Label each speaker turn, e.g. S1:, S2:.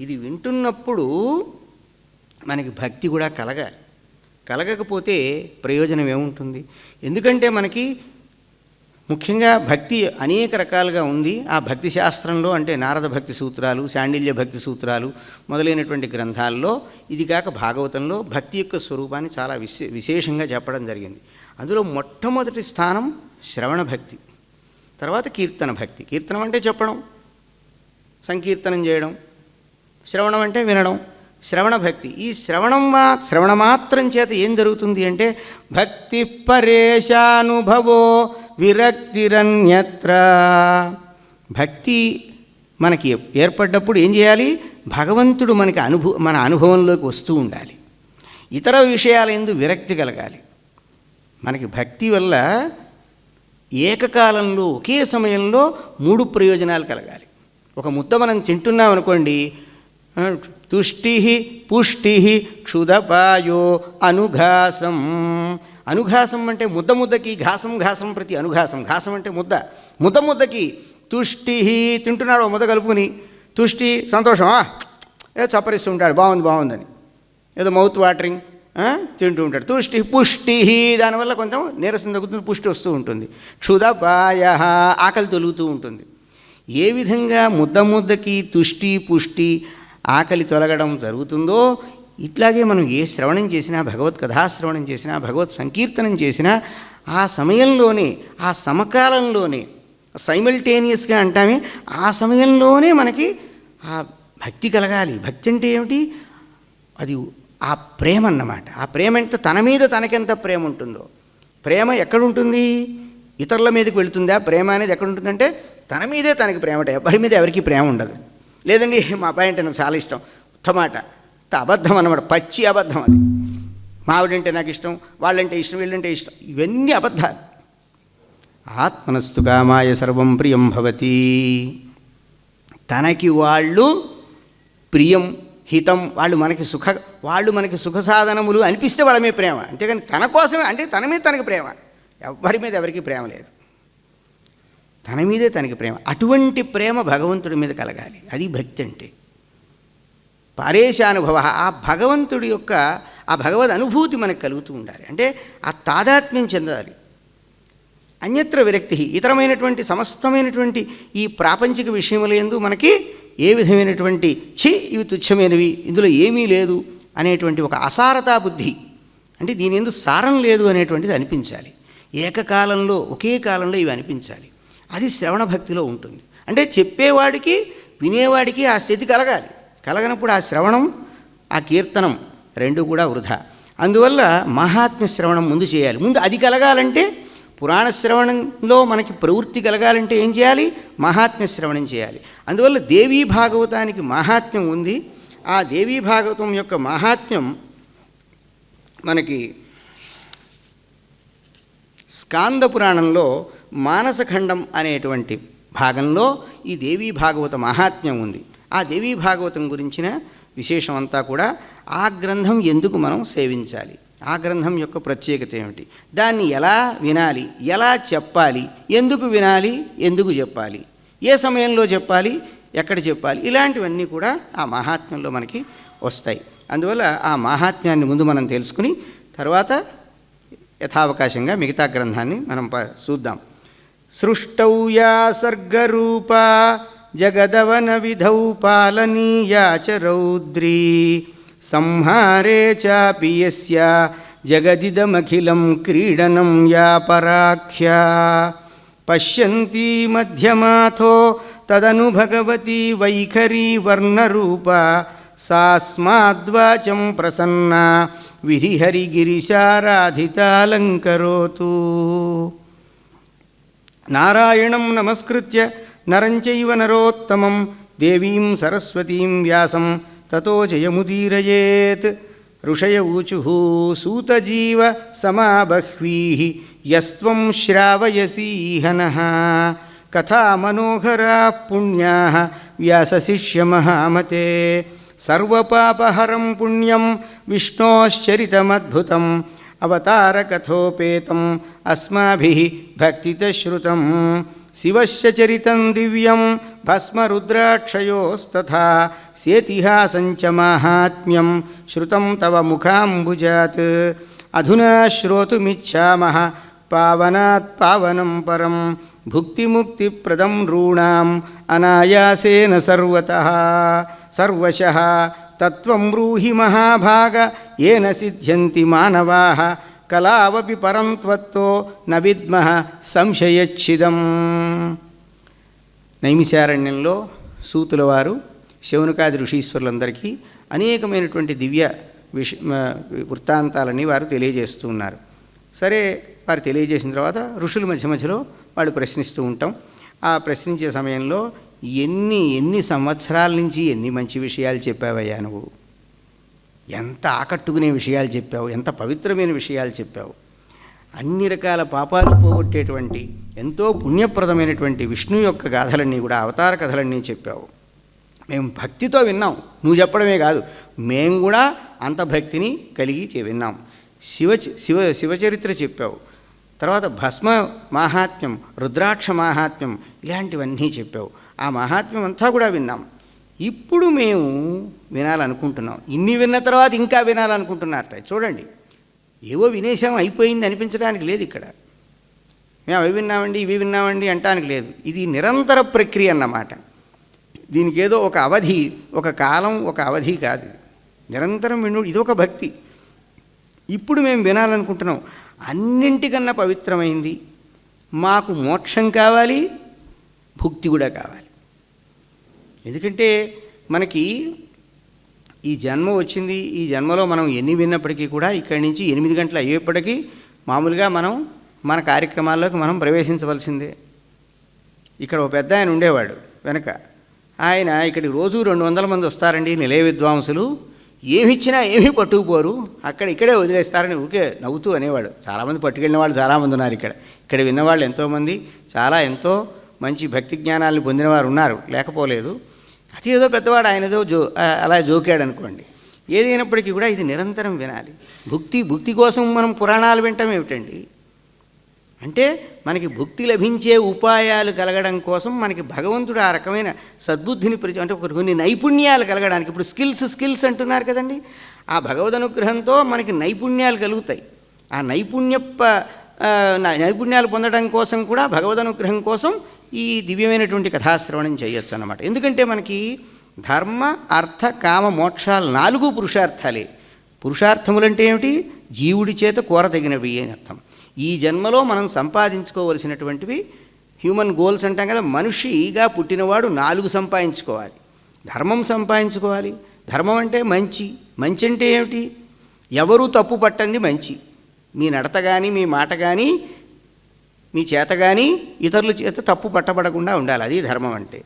S1: ఇది వింటున్నప్పుడు మనకి భక్తి కూడా కలగాలి. కలగకపోతే ప్రయోజనం ఏముంటుంది? ఎందుకంటే మనకి ముఖ్యంగా భక్తి అనేక రకాలుగా ఉంది. ఆ భక్తి శాస్త్రంలో అంటే నారద భక్తి సూత్రాలు శాండిల్య భక్తి సూత్రాలు మొదలైనటువంటి గ్రంథాల్లో ఇది కాక భాగవతంలో భక్తి యొక్క స్వరూపాన్ని చాలా విశే విశేషంగా చెప్పడం జరిగింది. అందులో మొట్టమొదటి స్థానం శ్రవణ భక్తి తర్వాత కీర్తన భక్తి. కీర్తనం అంటే చెప్పడం సంకీర్తనం చేయడం శ్రవణం అంటే వినడం. శ్రవణ భక్తి. ఈ శ్రవణం మా శ్రవణ మాత్రం చేత ఏం జరుగుతుంది అంటే భక్తి పరేశానుభవో విరక్తిరన్యత్ర. భక్తి మనకి ఏర్పడ్డప్పుడు ఏం చేయాలి? భగవంతుడు మనకి అనుభవ మన అనుభవంలోకి వస్తూ ఉండాలి. ఇతర విషయాల ఎందు విరక్తి కలగాలి. మనకి భక్తి వల్ల ఏకకాలంలో ఒకే సమయంలో మూడు ప్రయోజనాలు కలగాలి. ఒక ముద్ద మనం తింటున్నాం అనుకోండి తుష్టి పుష్టి క్షుదపాయో అనుఘాసం. అనుఘాసం అంటే ముద్ద ముద్దకి ఘాసం ఘాసం ప్రతి అనుఘాసం. ఘాసం అంటే ముద్ద. ముద్ద ముద్దకి తుష్టి తింటున్నాడు ముద్ద కలుపుకుని. తుష్టి సంతోషమా ఏదో చపరిస్తూ ఉంటాడు. బాగుంది బాగుందని. ఏదో మౌత్ వాటరింగ్ తింటూ ఉంటాడు. తుష్టి పుష్టి దానివల్ల కొంచెం నీరసం తగ్గుతుంది పుష్టి వస్తూ ఉంటుంది. క్షుదపాయ ఆకలి తొలుగుతూ ఉంటుంది. ఏ విధంగా ముద్ద ముద్దకి తుష్టి పుష్టి ఆకలి తొలగడం జరుగుతుందో ఇట్లాగే మనం ఏ శ్రవణం చేసినా భగవత్ కథాశ్రవణం చేసినా భగవత్ సంకీర్తనం చేసినా ఆ సమయంలోనే ఆ సమకాలంలోనే సైమల్టేనియస్గా అంటామే ఆ సమయంలోనే మనకి ఆ భక్తి కలగాలి. భక్తి అంటే ఏమిటి? అది ఆ ప్రేమ అన్నమాట. ఆ ప్రేమ ఎంత తన మీద తనకెంత ప్రేమ ఉంటుందో. ప్రేమ ఎక్కడుంటుంది? ఇతరుల మీదకి వెళుతుందా? ప్రేమ అనేది ఎక్కడుంటుందంటే తన మీదే తనకి ప్రేమ ఎవరి మీద ఎవరికి ప్రేమ ఉండదు. లేదండి మా అబ్బాయి అంటే నాకు చాలా ఇష్టం. ఉత్తమాట అబద్ధం అనమాట పచ్చి అబద్ధం అది. మావిడంటే నాకు ఇష్టం వాళ్ళంటే ఇష్టం వీళ్ళంటే ఇష్టం. ఇవన్నీ అబద్ధాలు. ఆత్మనస్తు కామాయ సర్వం ప్రియం భవతి. తనకి వాళ్ళు ప్రియం హితం వాళ్ళు మనకి సుఖ వాళ్ళు మనకి సుఖ సాధనములు అనిపిస్తే వాళ్ళ మీద ప్రేమ. అంతేగాని తన కోసమే అంటే తన మీద తనకి ప్రేమ. ఎవరి మీద ఎవరికి ప్రేమ లేదు. తన మీదే తనకి ప్రేమ. అటువంటి ప్రేమ భగవంతుడి మీద కలగాలి. అది భక్తి అంటే. పారేశానుభవ ఆ భగవంతుడి యొక్క ఆ భగవద్ అనుభూతి మనకు కలుగుతూ ఉండాలి. అంటే ఆ తాదాత్మ్యం చెందాలి. అన్యత్ర విరక్తి ఇతరమైనటువంటి సమస్తమైనటువంటి ఈ ప్రాపంచిక విషయములందు మనకి ఏ విధమైనటువంటి ఛీ ఇవి తుచ్చమైనవి ఇందులో ఏమీ లేదు అనేటువంటి ఒక అసారతా బుద్ధి. అంటే దీని ఎందు సారం లేదు అనేటువంటిది అనిపించాలి. ఏకకాలంలో ఒకే కాలంలో ఇవి అనిపించాలి. అది శ్రవణ భక్తిలో ఉంటుంది. అంటే చెప్పేవాడికి వినేవాడికి ఆ స్థితి కలగాలి. కలగనప్పుడు ఆ శ్రవణం ఆ కీర్తనం రెండు కూడా వృధా. అందువల్ల మహాత్మ్య శ్రవణం ముందు చేయాలి. ముందు అది కలగాలంటే పురాణ శ్రవణంలో మనకి ప్రవృత్తి కలగాలంటే ఏం చేయాలి? మహాత్మ్య శ్రవణం చేయాలి. అందువల్ల దేవీ భాగవతానికి మహాత్మ్యం ఉంది. ఆ దేవీ భాగవతం యొక్క మహాత్మ్యం మనకి స్కాంద పురాణంలో మానసఖండం అనేటువంటి భాగంలో ఈ దేవీ భాగవత మహాత్మ్యం ఉంది. ఆ దేవీ భాగవతం గురించిన విశేషం అంతా కూడా ఆ గ్రంథం ఎందుకు మనం సేవించాలి? ఆ గ్రంథం యొక్క ప్రత్యేకత ఏమిటి? దాన్ని ఎలా వినాలి? ఎలా చెప్పాలి? ఎందుకు వినాలి? ఎందుకు చెప్పాలి? ఏ సమయంలో చెప్పాలి? ఎక్కడ చెప్పాలి? ఇలాంటివన్నీ కూడా ఆ మహాత్మ్యంలో మనకి వస్తాయి. అందువల్ల ఆ మహాత్మ్యాన్ని ముందు మనం తెలుసుకుని తర్వాత యథావకాశంగా మిగతా గ్రంథాన్ని మనం ప చూద్దాం. సృష్టౌ యా సర్గరూపా జగదవన విధౌ పాలనీయా చ రౌద్రీ. సంహారే చాపి యస్య జగదిదమఖిలం క్రీడనం యా పరాఖ్యా. పశ్యంతి మధ్యమాథో తదను భగవతి వైఖరీ వర్ణరూప సాస్మాద్వాచం ప్రసన్నా విధిహరిగిరిశారాధితాలంకరోతు నారాయణం నమస్కృత్య నరంచైవ నరోత్తమం దేవీం సరస్వతీం వ్యాసం తతో జయముదీరయేత్. ఋషయ ఊచు సూతజీవ సమాబహ్వీ యస్వం శ్రావయసీహన కథా మనోహరా పుణ్యా వ్యాసశిష్యమహామతే సర్వపాపహరం పుణ్యం విష్ణోశ్చరితమద్భుతం अवतारकथोपेतम् अस्माभिः भक्तितश्रुतं। शिवस्य चरितं दिव्यं भस्मरुद्राक्षयोस्तथा सेतिहासञ्च माहात्म्यं श्रुतं तव मुखाम्बुजात्। अधुना श्रोतुमिच्छामः पावनात् पावनं परं भुक्तिमुक्तिप्रदं नॄणाम् अनायासेन सर्वतः। सर्वशः तत्त्वं ब्रूहि महाभाग ఏన సిద్ధ్యంతి మానవా. కళావపి పరం త్వత్తో న విద్మః సంశయచ్చిదం నైమిశారణ్యంలో సూతుల వారు శౌనకాది ఋషీశ్వరులందరికీ అనేకమైనటువంటి దివ్య విష వృత్తాంతాలని వారు తెలియజేస్తూ ఉన్నారు. సరే వారు తెలియజేసిన తర్వాత ఋషుల మధ్య మధ్యలో వాళ్ళు ప్రశ్నిస్తూ ఉంటాం. ఆ ప్రశ్నించే సమయంలో ఎన్ని ఎన్ని సంవత్సరాల నుంచి ఎన్ని మంచి విషయాలు చెప్పావయ్యా నువ్వు? ఎంత ఆకట్టుకునే విషయాలు చెప్పావు ఎంత పవిత్రమైన విషయాలు చెప్పావు. అన్ని రకాల పాపాలు పోగొట్టేటువంటి ఎంతో పుణ్యప్రదమైనటువంటి విష్ణు యొక్క గాథలన్నీ కూడా అవతార కథలన్నీ చెప్పావు. మేము భక్తితో విన్నాం. నువ్వు చెప్పడమే కాదు మేము కూడా అంత భక్తిని కలిగి విన్నాం. శివ శివ శివచరిత్ర చెప్పావు. తర్వాత భస్మ మాహాత్మ్యం రుద్రాక్ష మాహాత్మ్యం ఇలాంటివన్నీ చెప్పావు. ఆ మహాత్మ్యం అంతా కూడా విన్నాం. ఇప్పుడు మేము వినాలనుకుంటున్నాం. ఇన్ని విన్న తర్వాత ఇంకా వినాలనుకుంటున్నారట. చూడండి. ఏవో వినేశాం అయిపోయింది అనిపించడానికి లేదు ఇక్కడ. మేము అవి విన్నామండి ఇవి విన్నామండి అంటానికి లేదు. ఇది నిరంతర ప్రక్రియ అన్నమాట. దీనికి ఏదో ఒక అవధి ఒక కాలం ఒక అవధి కాదు. నిరంతరం విను ఇది ఒక భక్తి. ఇప్పుడు మేము వినాలనుకుంటున్నాం. అన్నింటికన్నా పవిత్రమైంది మాకు మోక్షం కావాలి భుక్తి కూడా కావాలి. ఎందుకంటే మనకి ఈ జన్మ వచ్చింది ఈ జన్మలో మనం ఎన్ని విన్నప్పటికీ కూడా ఇక్కడి నుంచి ఎనిమిది గంటలు అయ్యేప్పటికీ మామూలుగా మనం మన కార్యక్రమాల్లోకి మనం ప్రవేశించవలసిందే. ఇక్కడ ఒక పెద్ద ఆయన ఉండేవాడు వెనక. ఆయన ఇక్కడికి రోజు రెండు వందల మంది వస్తారండి నిలయ విద్వాంసులు. ఏమిచ్చినా ఏమీ పట్టుకుపోరు. అక్కడ ఇక్కడే వదిలేస్తారని ఊరికే నవ్వుతూ అనేవాడు. చాలామంది పట్టుకెళ్ళిన వాళ్ళు చాలామంది ఉన్నారు ఇక్కడ. ఇక్కడ విన్నవాళ్ళు ఎంతోమంది చాలా ఎంతో మంచి భక్తి జ్ఞానాలను పొందినవారు ఉన్నారు. లేకపోలేదు. అది ఏదో పెద్దవాడు ఆయన ఏదో జో అలా జోకాడు అనుకోండి ఏదైనప్పటికీ కూడా ఇది నిరంతరం వినాలి. భుక్తి భుక్తి కోసం మనం పురాణాలు వింటాం ఏమిటండి? అంటే మనకి భుక్తి లభించే ఉపాయాలు కలగడం కోసం మనకి భగవంతుడు ఆ రకమైన సద్బుద్ధిని ప్రతి అంటే ఒక కొన్ని నైపుణ్యాలు కలగడానికి ఇప్పుడు స్కిల్స్ స్కిల్స్ అంటున్నారు కదండి. ఆ భగవద్ అనుగ్రహంతో మనకి నైపుణ్యాలు కలుగుతాయి. ఆ నైపుణ్యప్ప నైపుణ్యాలు పొందడం కోసం కూడా భగవద్ అనుగ్రహం కోసం ఈ దివ్యమైనటువంటి కథాశ్రవణం చేయొచ్చు అన్నమాట. ఎందుకంటే మనకి ధర్మ అర్థ కామ మోక్షాలు నాలుగు పురుషార్థాలే. పురుషార్థములంటే ఏమిటి? జీవుడి చేత కోరతగినవి అని అర్థం. ఈ జన్మలో మనం సంపాదించుకోవలసినటువంటివి హ్యూమన్ గోల్స్ అంటాం కదా మనిషిగా పుట్టినవాడు నాలుగు సంపాదించుకోవాలి. ధర్మం సంపాదించుకోవాలి. ధర్మం అంటే మంచి. మంచి అంటే ఏమిటి? ఎవరు తప్పు పట్టంది మంచి. మీ నడత కానీ మీ మాట కానీ మీ చేత కానీ ఇతరుల చేత తప్పు పట్టబడకుండా ఉండాలి. అది ధర్మం అంటే.